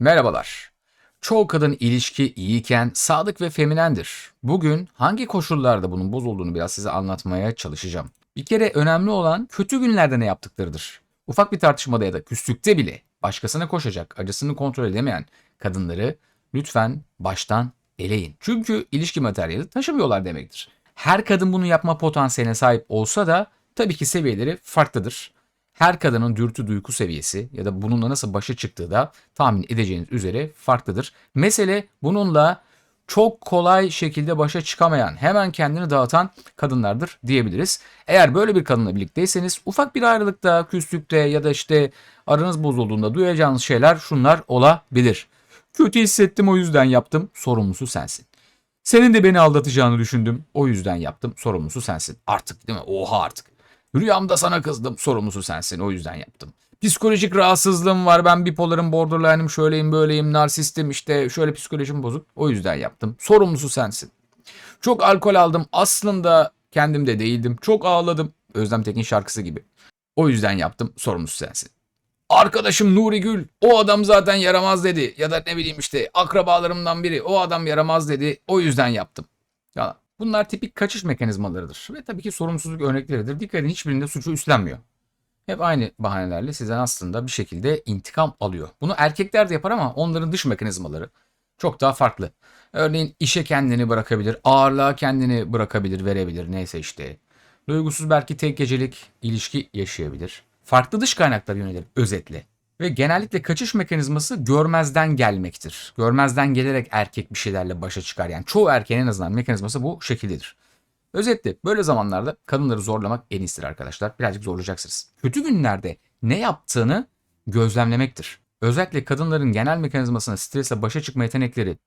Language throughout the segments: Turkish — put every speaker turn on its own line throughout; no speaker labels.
Merhabalar. Çoğu kadın ilişki iyiyken sadık ve feminendir. Bugün hangi koşullarda bunun bozulduğunu biraz size anlatmaya çalışacağım. Bir kere önemli olan kötü günlerde ne yaptıklarıdır. Ufak bir tartışmada ya da küslükte bile başkasına koşacak, acısını kontrol edemeyen kadınları lütfen baştan eleyin. Çünkü ilişki materyali taşımıyorlar demektir. Her kadın bunu yapma potansiyeline sahip olsa da tabii ki seviyeleri farklıdır. Her kadının dürtü duygu seviyesi ya da bununla nasıl başa çıktığı da tahmin edeceğiniz üzere farklıdır. Mesele bununla çok kolay şekilde başa çıkamayan, hemen kendini dağıtan kadınlardır diyebiliriz. Eğer böyle bir kadınla birlikteyseniz ufak bir ayrılıkta, küslükte ya da işte aranız bozulduğunda duyacağınız şeyler şunlar olabilir. Kötü hissettim o yüzden yaptım. Sorumlusu sensin. Senin de beni aldatacağını düşündüm. O yüzden yaptım. Sorumlusu sensin. Artık değil mi? Oha artık. Rüyamda sana kızdım. Sorumlusu sensin. O yüzden yaptım. Psikolojik rahatsızlığım var. Ben bipolarım, borderline'ım, şöyleyim, böyleyim, narsistim, işte şöyle psikolojim bozuk. O yüzden yaptım. Sorumlusu sensin. Çok alkol aldım. Aslında kendimde değildim. Çok ağladım. Özlem Tekin şarkısı gibi. O yüzden yaptım. Sorumlusu sensin. Arkadaşım Nuri Gül o adam zaten yaramaz dedi. Ya da ne bileyim işte akrabalarımdan biri o adam yaramaz dedi. O yüzden yaptım. Ya bunlar tipik kaçış mekanizmalarıdır. Ve tabii ki sorumsuzluk örnekleridir. Dikkat edin hiçbirinde suçu üstlenmiyor. Hep aynı bahanelerle sizden aslında bir şekilde intikam alıyor. Bunu erkekler de yapar ama onların dış mekanizmaları çok daha farklı. Örneğin işe kendini bırakabilir, ağırlığa kendini bırakabilir, verebilir neyse işte. Duygusuz belki tek gecelik ilişki yaşayabilir. Farklı dış kaynaklar yönelir özetle. Ve genellikle kaçış mekanizması görmezden gelmektir. Görmezden gelerek erkek bir şeylerle başa çıkar. Yani çoğu erkeğin en azından mekanizması bu şekildedir. Özetle böyle zamanlarda kadınları zorlamak en iyisidir arkadaşlar. Birazcık zorlayacaksınız. Kötü günlerde ne yaptığını gözlemlemektir. Özellikle kadınların genel mekanizmasına stresle başa çıkma yetenekleri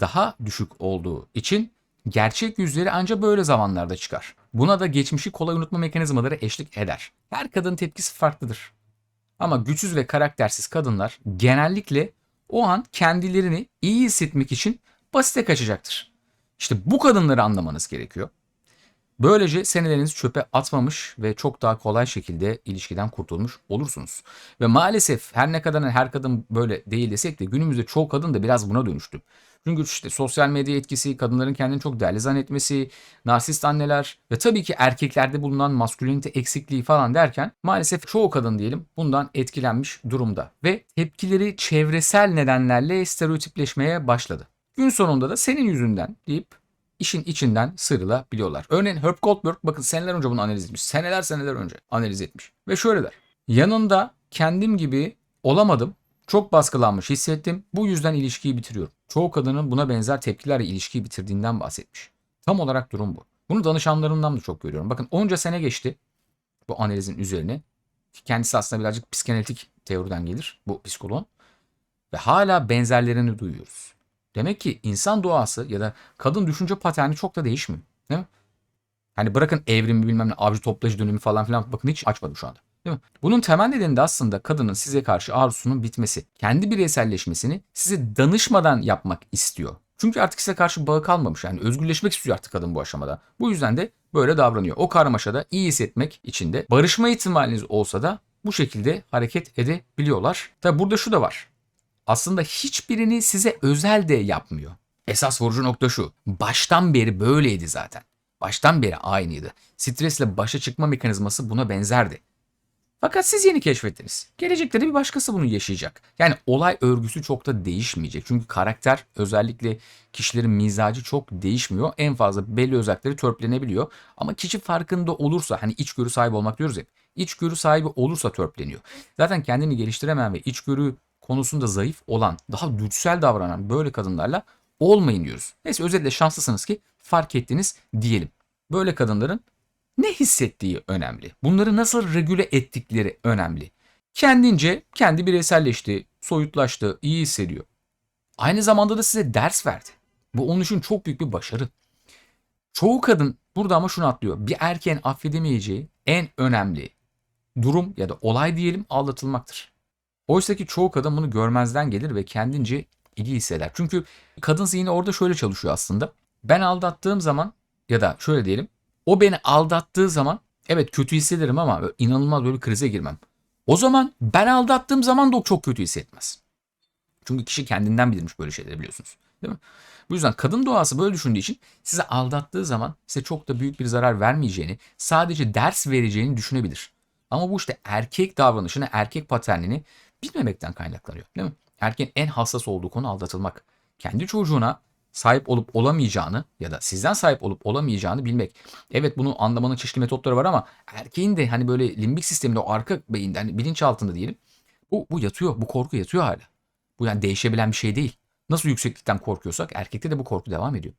daha düşük olduğu için gerçek yüzleri ancak böyle zamanlarda çıkar. Buna da geçmişi kolay unutma mekanizmaları eşlik eder. Her kadın tepkisi farklıdır. Ama güçsüz ve karaktersiz kadınlar genellikle o an kendilerini iyi hissetmek için basite kaçacaktır. İşte bu kadınları anlamanız gerekiyor. Böylece senelerinizi çöpe atmamış ve çok daha kolay şekilde ilişkiden kurtulmuş olursunuz. Ve maalesef her ne kadar her kadın böyle değil desek de günümüzde çoğu kadın da biraz buna dönüştü. Çünkü işte sosyal medya etkisi, kadınların kendini çok değerli zannetmesi, narsist anneler ve tabii ki erkeklerde bulunan maskülinite eksikliği falan derken maalesef çoğu kadın diyelim bundan etkilenmiş durumda. Ve tepkileri çevresel nedenlerle stereotipleşmeye başladı. Gün sonunda da senin yüzünden deyip işin içinden sıyrılabiliyorlar. Örneğin Herb Goldberg bakın seneler önce bunu analiz etmiş. Seneler seneler önce analiz etmiş. Ve şöyle der. Yanında kendim gibi olamadım. Çok baskılanmış hissettim. Bu yüzden ilişkiyi bitiriyorum. Çoğu kadının buna benzer tepkilerle ilişkiyi bitirdiğinden bahsetmiş. Tam olarak durum bu. Bunu danışanlarımdan da çok görüyorum. Bakın onca sene geçti bu analizin üzerine. Kendisi aslında birazcık psikanalitik teoriden gelir bu psikoloğun. Ve hala benzerlerini duyuyoruz. Demek ki insan doğası ya da kadın düşünce paterni çok da değişmiyor. Değil mi? Hani bırakın evrimi bilmem ne avcı toplayıcı dönemi falan filan bakın hiç açmadım şu anda. Değil mi? Bunun temel nedeni de aslında kadının size karşı arzusunun bitmesi. Kendi bireyselleşmesini size danışmadan yapmak istiyor. Çünkü artık size karşı bağı kalmamış. Yani özgürleşmek istiyor artık kadın bu aşamada. Bu yüzden de böyle davranıyor. O karmaşada iyi hissetmek için de barışma ihtimaliniz olsa da bu şekilde hareket edebiliyorlar. Tabi burada şu da var. Aslında hiçbirini size özel de yapmıyor. Esas vurucu nokta şu. Baştan beri böyleydi zaten. Baştan beri aynıydı. Stresle başa çıkma mekanizması buna benzerdi. Fakat siz yeni keşfettiniz. Gelecekte de bir başkası bunu yaşayacak. Yani olay örgüsü çok da değişmeyecek. Çünkü karakter özellikle kişilerin mizacı çok değişmiyor. En fazla belli özellikleri törpülenebiliyor. Ama kişi farkında olursa hani içgörü sahibi olmak diyoruz hep. İçgörü sahibi olursa törpüleniyor. Zaten kendini geliştiremeyen ve içgörü konusunda zayıf olan, daha dürtüsel davranan böyle kadınlarla olmayın diyoruz. Neyse özetle şanslısınız ki fark ettiniz diyelim. Böyle kadınların ne hissettiği önemli. Bunları nasıl regüle ettikleri önemli. Kendince kendi bireyselleşti, soyutlaştı, iyi hissediyor. Aynı zamanda da size ders verdi. Bu onun için çok büyük bir başarı. Çoğu kadın burada ama şunu atlıyor. Bir erkeğin affedemeyeceği en önemli durum ya da olay diyelim aldatılmaktır. Oysa ki çoğu kadın bunu görmezden gelir ve kendince iyi hisseder. Çünkü kadın zihni orada şöyle çalışıyor aslında. Ben aldattığım zaman ya da şöyle diyelim o beni aldattığı zaman evet kötü hissederim ama inanılmaz böyle krize girmem. O zaman ben aldattığım zaman da o çok kötü hissetmez. Çünkü kişi kendinden bilirmiş böyle şeyleri biliyorsunuz. Değil mi? Bu yüzden kadın doğası böyle düşündüğü için size aldattığı zaman size çok da büyük bir zarar vermeyeceğini, sadece ders vereceğini düşünebilir. Ama bu işte erkek davranışını, erkek paternini bilmemekten kaynaklanıyor. Değil mi? Erkeğin en hassas olduğu konu aldatılmak. Kendi çocuğuna sahip olup olamayacağını ya da sizden sahip olup olamayacağını bilmek. Evet bunu anlamanın çeşitli metotları var ama erkeğin de hani böyle limbik sisteminde o arka beyinde hani bilinç altında diyelim. Bu, bu yatıyor. Bu korku yatıyor hala. Bu yani değişebilen bir şey değil. Nasıl yükseklikten korkuyorsak erkekte de bu korku devam ediyor.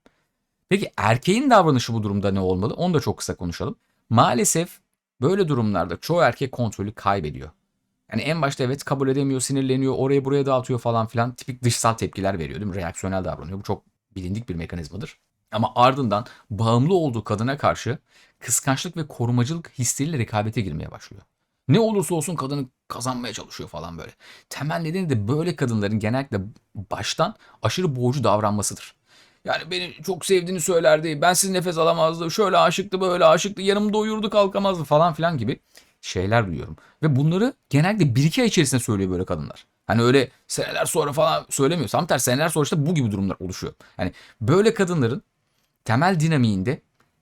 Peki erkeğin davranışı bu durumda ne olmalı? Onu da çok kısa konuşalım. Maalesef böyle durumlarda çoğu erkek kontrolü kaybediyor. Yani en başta evet kabul edemiyor, sinirleniyor, oraya buraya dağıtıyor falan filan. Tipik dışsal tepkiler veriyor değil mi? Reaksiyonel davranıyor. Bu çok bilindik bir mekanizmadır. Ama ardından bağımlı olduğu kadına karşı kıskançlık ve korumacılık hisleriyle rekabete girmeye başlıyor. Ne olursa olsun kadını kazanmaya çalışıyor falan böyle. Temel nedeni de böyle kadınların genellikle baştan aşırı boğucu davranmasıdır. Yani beni çok sevdiğini söylerdi. Ben siz nefes alamazdı. Şöyle aşıktı böyle aşıktı. Yanımda uyurdu kalkamazdı falan filan gibi şeyler duyuyorum. Ve bunları genellikle bir iki ay içerisinde söylüyor böyle kadınlar. Hani öyle seneler sonra falan söylemiyor. Tam tersi seneler sonra işte bu gibi durumlar oluşuyor. Yani böyle kadınların temel dinamiğinde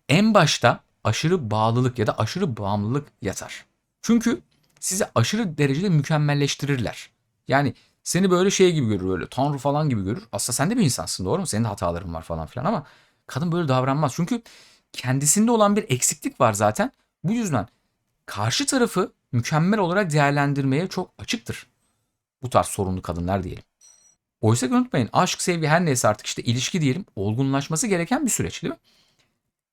en başta aşırı bağlılık ya da aşırı bağımlılık yatar. Çünkü sizi aşırı derecede mükemmelleştirirler. Yani seni böyle şey gibi görür öyle tanrı falan gibi görür. Aslında sen de bir insansın doğru mu? Senin de hataların var falan filan ama kadın böyle davranmaz. Çünkü kendisinde olan bir eksiklik var zaten. Bu yüzden karşı tarafı mükemmel olarak değerlendirmeye çok açıktır. Bu tarz sorunlu kadınlar diyelim. Oysa unutmayın aşk, sevgi her neyse artık işte ilişki diyelim olgunlaşması gereken bir süreç değil mi?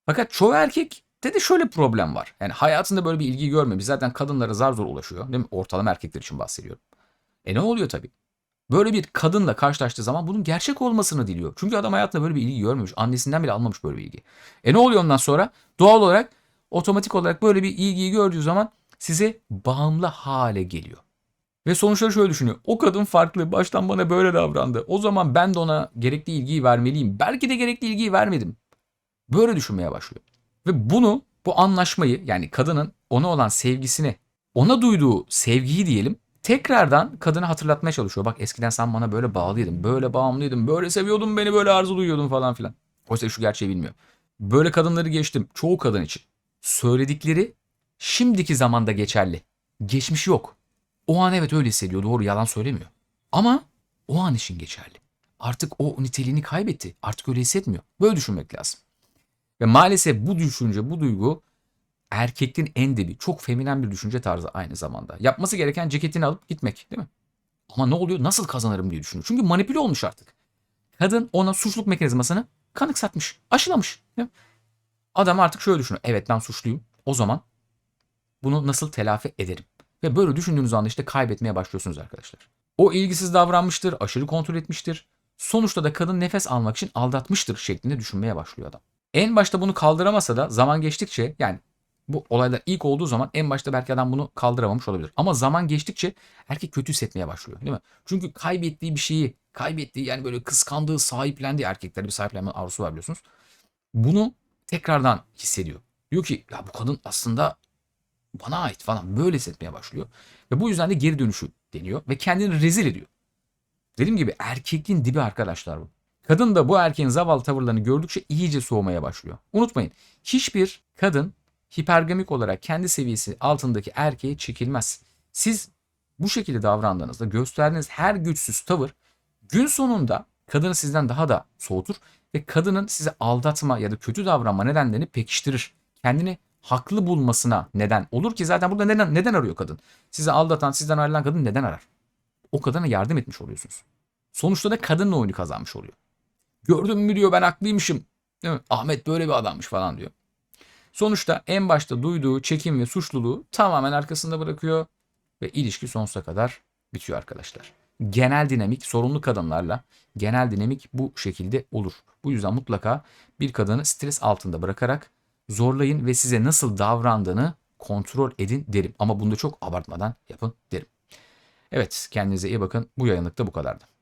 Fakat çoğu erkekte de şöyle problem var. Yani hayatında böyle bir ilgi görmemiş. Zaten kadınlara zar zor ulaşıyor. Değil mi? Ortalama erkekler için bahsediyorum. E ne oluyor tabii? Böyle bir kadınla karşılaştığı zaman bunun gerçek olmasını diliyor. Çünkü adam hayatında böyle bir ilgi görmemiş. Annesinden bile almamış böyle bir ilgi. E ne oluyor ondan sonra? Doğal olarak otomatik olarak böyle bir ilgiyi gördüğü zaman size bağımlı hale geliyor. Ve sonuçları şöyle düşünüyor. O kadın farklı. Baştan bana böyle davrandı. O zaman ben de ona gerekli ilgiyi vermeliyim. Belki de gerekli ilgiyi vermedim. Böyle düşünmeye başlıyor. Ve bunu, bu anlaşmayı yani kadının ona olan sevgisini, ona duyduğu sevgiyi diyelim tekrardan kadına hatırlatmaya çalışıyor. Bak eskiden sen bana böyle bağlıydın, böyle bağımlıydın, böyle seviyordun beni, böyle arzu duyuyordun falan filan. Oysa şu gerçeği bilmiyor. Böyle kadınları geçtim çoğu kadın için. Söyledikleri şimdiki zamanda geçerli. Geçmiş yok. O an evet öyle hissediyor doğru yalan söylemiyor. Ama o an için geçerli. Artık o niteliğini kaybetti. Artık öyle hissetmiyor. Böyle düşünmek lazım. Ve maalesef bu düşünce, bu duygu erkekliğin en dibi. Çok feminen bir düşünce tarzı aynı zamanda. Yapması gereken ceketini alıp gitmek değil mi? Ama ne oluyor? Nasıl kazanırım diye düşünüyor. Çünkü manipüle olmuş artık. Kadın ona suçluluk mekanizmasını kanıksatmış, aşılamış. Değil mi? Adam artık şöyle düşünüyor. Evet ben suçluyum. O zaman bunu nasıl telafi ederim? Ve böyle düşündüğünüz anda işte kaybetmeye başlıyorsunuz arkadaşlar. O ilgisiz davranmıştır, aşırı kontrol etmiştir. Sonuçta da kadın nefes almak için aldatmıştır şeklinde düşünmeye başlıyor adam. En başta bunu kaldıramasa da zaman geçtikçe yani bu olaylar ilk olduğu zaman en başta belki adam bunu kaldıramamış olabilir. Ama zaman geçtikçe erkek kötü hissetmeye başlıyor değil mi? Çünkü kaybettiği bir şeyi, kaybettiği yani böyle kıskandığı, sahiplendiği erkekler bir sahiplenme arzusu var biliyorsunuz. Bunu tekrardan hissediyor. Diyor ki ya bu kadın aslında bana ait falan böyle hissetmeye başlıyor. Ve bu yüzden de geri dönüşü deniyor ve kendini rezil ediyor. Dediğim gibi erkekliğin dibi arkadaşlar bu. Kadın da bu erkeğin zavallı tavırlarını gördükçe iyice soğumaya başlıyor. Unutmayın hiçbir kadın hipergamik olarak kendi seviyesi altındaki erkeğe çekilmez. Siz bu şekilde davrandığınızda gösterdiğiniz her güçsüz tavır gün sonunda kadını sizden daha da soğutur ve kadının size aldatma ya da kötü davranma nedenlerini pekiştirir. Kendini haklı bulmasına neden olur ki zaten burada neden neden arıyor kadın? Sizi aldatan, sizden ayrılan kadın neden arar? O kadına yardım etmiş oluyorsunuz. Sonuçta da kadınla oyunu kazanmış oluyor. Gördün mü diyor ben haklıymışım. Değil mi? Ahmet böyle bir adammış falan diyor. Sonuçta en başta duyduğu çekim ve suçluluğu tamamen arkasında bırakıyor ve ilişki sonsuza kadar bitiyor arkadaşlar. Genel dinamik sorunlu kadınlarla genel dinamik bu şekilde olur. Bu yüzden mutlaka bir kadını stres altında bırakarak zorlayın ve size nasıl davrandığını kontrol edin derim. Ama bunu da çok abartmadan yapın derim. Evet kendinize iyi bakın. Bu yayınlıkta bu kadardı.